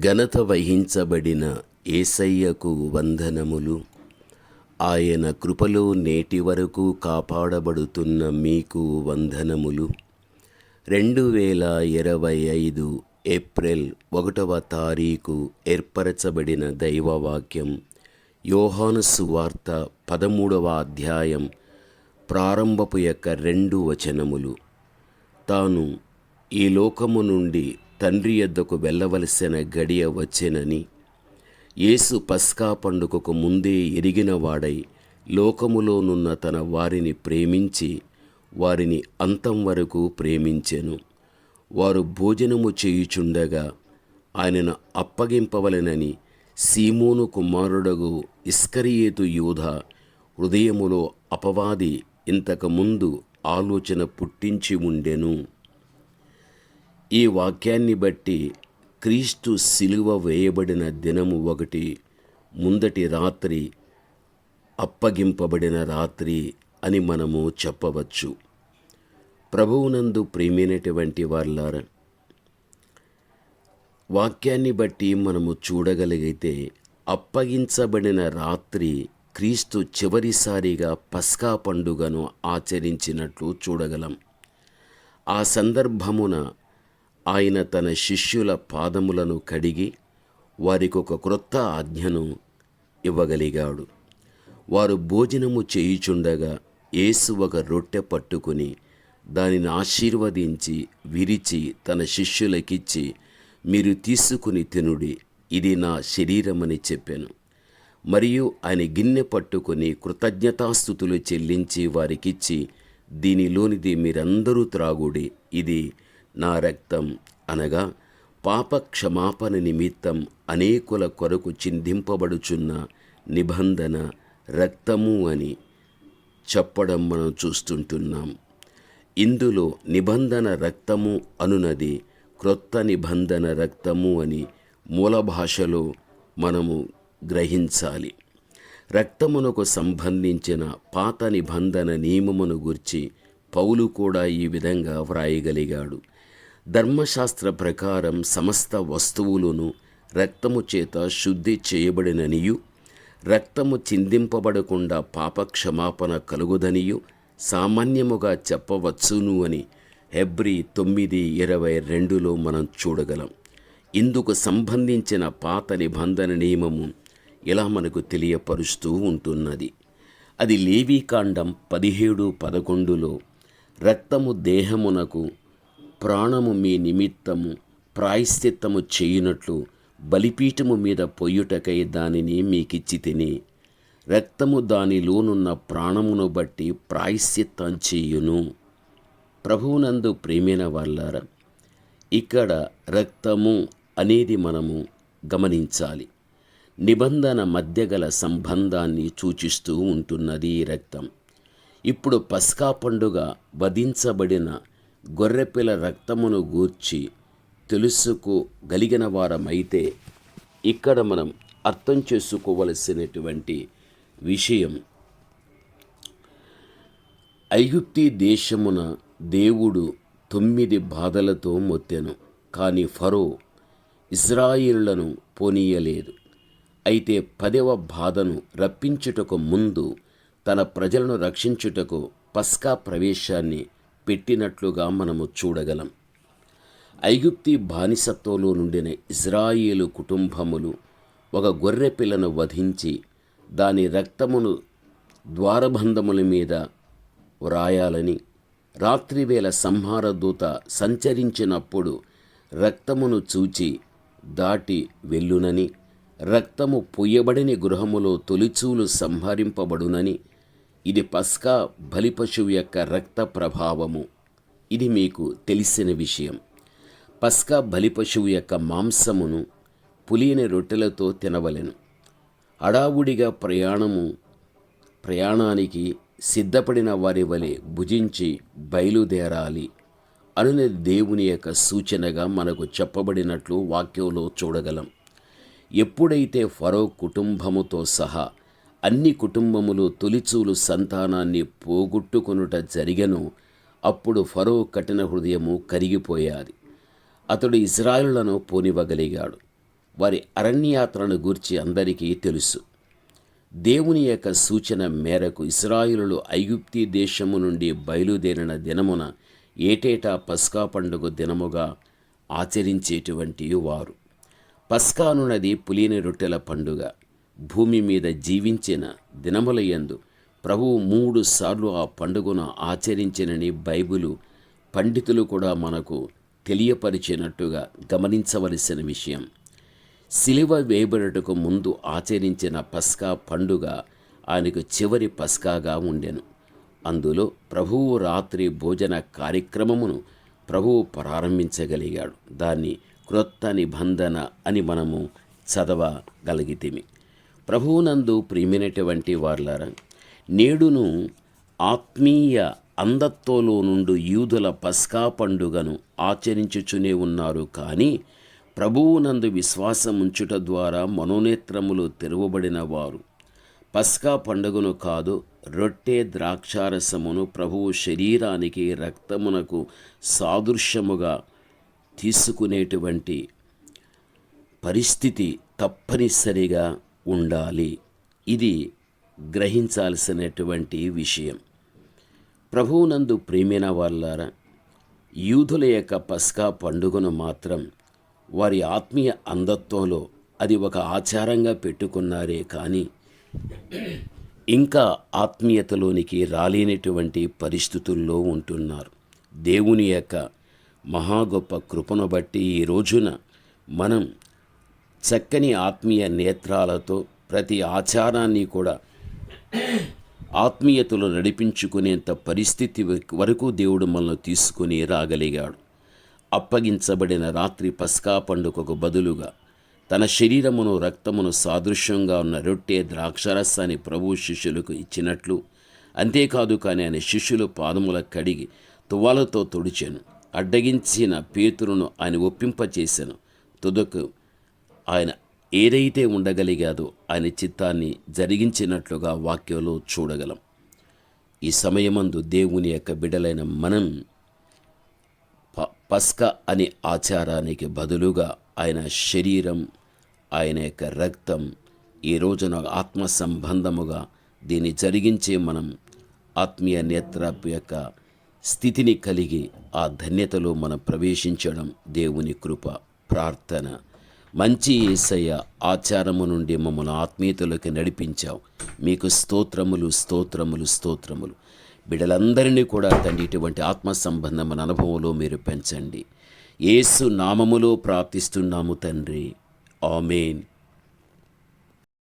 ఘనత వహించబడిన ఏసయ్యకు వందనములు. ఆయన కృపలో నేటి వరకు కాపాడబడుతున్న మీకు వందనములు. రెండు వేల ఇరవై ఐదు ఏప్రిల్ ఒకటవ తారీఖు ఏర్పరచబడిన దైవవాక్యం. యోహాను సువార్త పదమూడవ అధ్యాయం ప్రారంభపు యొక్క రెండు వచనములు. తాను ఈ లోకము నుండి తండ్రి యొద్దకు వెళ్ళవలసిన గడియ వచ్చెనని. యేసు పస్కా పండుగకు ముందే ఎరిగిన వాడై లోకములోనున్న తన వారిని ప్రేమించి వారిని అంతం వరకు ప్రేమించెను. వారు భోజనము చేయుచుండగా ఆయనను అప్పగింపవలెనని సీమోను కుమారుడగు ఇస్కరియేతు యూధ హృదయములో అపవాది ఇంతకుముందు ఆలోచన పుట్టించి ఉండెను. ఈ వాక్యాన్ని బట్టి క్రీస్తు సిలువ వేయబడిన దినము ఒకటి ముందటి రాత్రి అప్పగింపబడిన రాత్రి అని మనము చెప్పవచ్చు. ప్రభువునందు ప్రేమైనటువంటి వాళ్ళారా వాక్యాన్ని బట్టి మనము చూడగలిగితే అప్పగించబడిన రాత్రి క్రీస్తు చివరిసారిగా పస్కా పండుగను ఆచరించినట్లు చూడగలం. ఆ సందర్భమున ఆయన తన శిష్యుల పాదములను కడిగి వారికొక క్రొత్త ఆజ్ఞను ఇవ్వగలిగాడు. వారు భోజనము చేయుచుండగా యేసు ఒక రొట్టె పట్టుకుని దానిని ఆశీర్వదించి విరిచి తన శిష్యులకిచ్చి మీరు తీసుకుని తినుడి ఇది నా శరీరమని చెప్పాను. మరియు ఆయన గిన్నె పట్టుకొని కృతజ్ఞతాస్థుతులు చెల్లించి వారికిచ్చి దీనిలోనిది మీరందరూ త్రాగుడి ఇది నా రక్తం అనగా పాప క్షమాపణ నిమిత్తం అనేకుల కొరకు చిందింపబడుచున్న నిబంధన రక్తము అని చెప్పడం మనం చూస్తుంటున్నాం. ఇందులో నిబంధన రక్తము అనునది క్రొత్త నిబంధన రక్తము అని మూల భాషలో మనము గ్రహించాలి. రక్తమునకు సంబంధించిన పాత నిబంధన నియమమును గుర్చి పౌలు కూడా ఈ విధంగా వ్రాయగలిగాడు. ధర్మశాస్త్ర ప్రకారం సమస్త వస్తువులను రక్తము చేత శుద్ధి చేయబడిననియు రక్తము చిందింపబడకుండా పాపక్షమాపణ కలుగుదనియు సామాన్యముగా చెప్పవచ్చును అని హెబ్రి తొమ్మిది ఇరవై రెండులో మనం చూడగలం. ఇందుకు సంబంధించిన పాత నిబంధన నియమము ఇలా మనకు తెలియపరుస్తూ ఉంటున్నది. అది లేవీకాండం పదిహేడు పదకొండులో రక్తము దేహమునకు ప్రాణము మీ నిమిత్తము ప్రాయశ్చిత్తము చేయునట్లు బలిపీఠము మీద పొయ్యుటకై దానిని మీకిచ్చి తిని రక్తము దానిలోనున్న ప్రాణమును బట్టి ప్రాయశ్చిత్తం చేయును. ప్రభువునందు ప్రేమైన వాళ్ళారా ఇక్కడ రక్తము అనేది మనము గమనించాలి. నిబంధన మధ్య గల సంబంధాన్ని సూచిస్తూ ఉంటున్నది ఈ రక్తం. ఇప్పుడు పస్కా పండుగ వధించబడిన గొర్రెపిల్ల రక్తమును గూర్చి తెలుసుకోగలిగిన వారమైతే ఇక్కడ మనం అర్థం చేసుకోవలసినటువంటి విషయం. ఐగుప్తి దేశమున దేవుడు తొమ్మిది బాధలతో మొత్తెను కానీ ఫరో ఇజ్రాయిలులను పోనీయలేదు. అయితే పదవ బాధను రప్పించుటకు ముందు తన ప్రజలను రక్షించుటకు పస్కా ప్రవేశాన్ని పెట్టినట్లుగా మనము చూడగలం. ఐగుప్తి బానిసత్వంలో నుండిన ఇజ్రాయిలు కుటుంబములు ఒక గొర్రె పిల్లను వధించి దాని రక్తమును ద్వారబంధముల మీద వ్రాయాలని రాత్రివేళ సంహార దూత సంచరించినప్పుడు రక్తమును చూచి దాటి వెళ్ళునని రక్తము పొయ్యబడిన గృహములో తొలిచూలు సంహరింపబడునని ఇది పస్కా బలిపశువు యొక్క రక్త ప్రభావము. ఇది మీకు తెలిసిన విషయం. పస్కా బలిపశువు యొక్క మాంసమును పులియని రొట్టెలతో తినవలెను. అడావుడిగా ప్రయాణము ప్రయాణానికి సిద్ధపడిన వారి వలె భుజించి బయలుదేరాలి అనునది దేవుని యొక్క సూచనగా మనకు చెప్పబడినట్లు వాక్యంలో చూడగలం. ఎప్పుడైతే ఫరో కుటుంబముతో సహా అన్ని కుటుంబములు తొలిచూలు సంతానాన్ని పోగొట్టుకొనుట జరిగను అప్పుడు ఫరో కఠిన హృదయము కరిగిపోయాది. అతడు ఇజ్రాయిలులను పోనివ్వగలిగాడు. వారి అరణ్యాత్రను గూర్చి అందరికీ తెలుసు. దేవుని యొక్క సూచన మేరకు ఇస్రాయులు ఐగుప్తి దేశము నుండి బయలుదేరిన దినమున ఏటేటా పస్కా పండుగ దినముగా ఆచరించేటువంటి వారు. పస్కానున్నది పులిని రొట్టెల పండుగ. భూమి మీద జీవించిన దినముల యందు ప్రభువు మూడు సార్లు ఆ పండుగను ఆచరించినని బైబిలు పండితులు కూడా మనకు తెలియపరిచినట్టుగా గమనించవలసిన విషయం. సిలువ వేయబడుటకు ముందు ఆచరించిన పస్కా పండుగ ఆయనకు చివరి పస్కాగా ఉండెను. అందులో ప్రభువు రాత్రి భోజన కార్యక్రమమును ప్రభువు ప్రారంభించగలిగాడు. దాన్ని క్రొత్త నిబంధన అని మనము చదవగలిగితిమి. ప్రభువునందు ప్రియమైనటువంటి వార్లారా నేడును ఆత్మీయ అంధత్వంలో నుండి యూదుల పస్కా పండుగను ఆచరించుచునే ఉన్నారు. కానీ ప్రభువునందు విశ్వాసం ఉంచుట ద్వారా మనోనేత్రములు తెరవబడిన వారు. పస్కా పండుగను కాదు రొట్టె ద్రాక్షారసమును ప్రభువు శరీరానికి రక్తమునకు సాదృశ్యముగా తీసుకునేటువంటి పరిస్థితి తప్పనిసరిగా ఉండాలి. ఇది గ్రహించాల్సినటువంటి విషయం. ప్రభువునందు ప్రేమైన వాళ్ళారా యూదుల యొక్క పస్కా పండుగను మాత్రం వారి ఆత్మీయ అంధత్వంలో అది ఒక ఆచారంగా పెట్టుకున్నారే కానీ ఇంకా ఆత్మీయతలోనికి రాలేనటువంటి పరిస్థితుల్లో ఉంటున్నారు. దేవుని యొక్క మహా గొప్ప కృపను బట్టి ఈ రోజున మనం చక్కని ఆత్మీయ నేత్రాలతో ప్రతి ఆచారాన్ని కూడా ఆత్మీయతలో నడిపించుకునేంత పరిస్థితి వరకు దేవుడు మనల్ని తీసుకుని రాగలిగాడు. అప్పగించబడిన రాత్రి పస్కా పండుగకు బదులుగా తన శరీరమును రక్తమును సాదృశ్యంగా ఉన్న రొట్టె ద్రాక్షరసాన్ని ప్రభు శిష్యులకు ఇచ్చినట్లు. అంతేకాదు కానీ ఆయన శిష్యులు పాదముల కడిగి తువ్వాలతో తుడిచాను. అడ్డగించిన పేతురును ఆయన ఒప్పింపచేశాను తుదకు ఆయన ఏదైతే ఉండగలిగాదో ఆయన చిత్తాన్ని జరిగించినట్లుగా వాక్యంలో చూడగలం. ఈ సమయమందు దేవుని యొక్క బిడలైన మనం ప పస్క అనే ఆచారానికి బదులుగా ఆయన శరీరం ఆయన యొక్క రక్తం ఈ రోజున ఆత్మ సంబంధముగా దీన్ని జరిగించే మనం ఆత్మీయ నేత్ర యొక్క స్థితిని కలిగి ఆ ధన్యతలో మనం ప్రవేశించడం దేవుని కృప ప్రార్థన. మంచి ఏసయ్య ఆచారము నుండి మమ్మల్ని ఆత్మీయతలోకి నడిపించావు. మీకు స్తోత్రములు స్తోత్రములు స్తోత్రములు. బిడలందరినీ కూడా తండ్రి ఇటువంటి ఆత్మ సంబంధమైన అనుభవంలో మీరు పెంచండి. యేసు నామములో ప్రార్థిస్తున్నాము తండ్రి. ఆమెన్.